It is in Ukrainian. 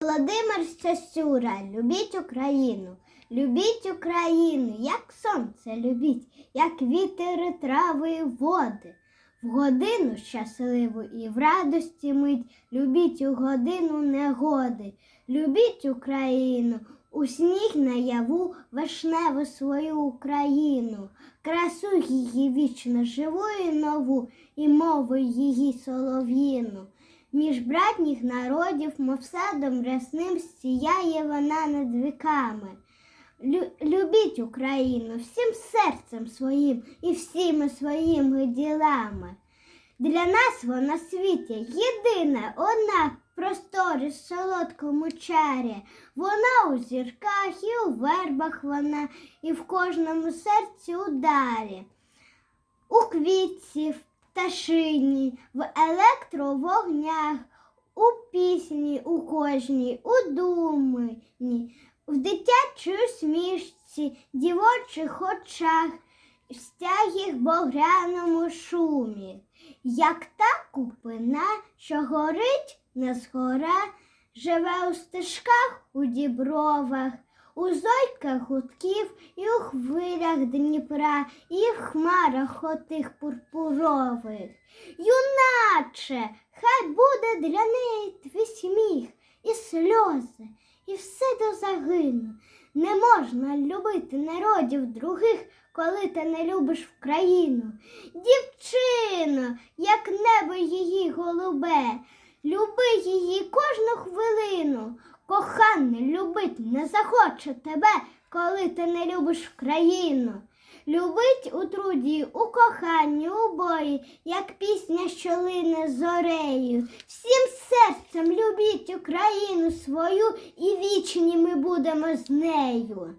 Володимир Сосюра, любіть Україну, любіть Україну, як сонце любіть, як вітер, трави і води. В годину щасливу і в радості мить, любіть у годину негоди, любіть Україну, у сніг наяву вишневу свою Україну, красу її вічно живу і нову, і мову її солов'їну. Між братніх народів, мов садом рясним, сіяє вона над віками. Лю- любіть Україну всім серцем своїм і всіми своїми ділами. Для нас вона світі єдина, одна в просторі солодкому чарі. Вона у зірках і у вербах вона, і в кожному серці ударі. У квітці, в пташині, в електровогнях, у пісні у кожній, у думині, в дитячій усмішці, дівочих очах, в стягіх багряному шумі, як та купина, що горить не згора, живе у стежках у дібровах, у зойках гудків і у хвилях Дніпра, і в хмарах отих пурпурових. Юначе, хай буде для неї твій сміх і сльози, і все до загину. Не можна любити народів других, коли ти не любиш в країну. Дівчино, як небо її голубе, люби її кожну хвилину. Коханий любить не захоче тебе, коли ти не любиш країну. Любить у труді, у коханні, у бої, як пісня, що лине зорею. Всім серцем любіть Україну свою, і вічні ми будемо з нею.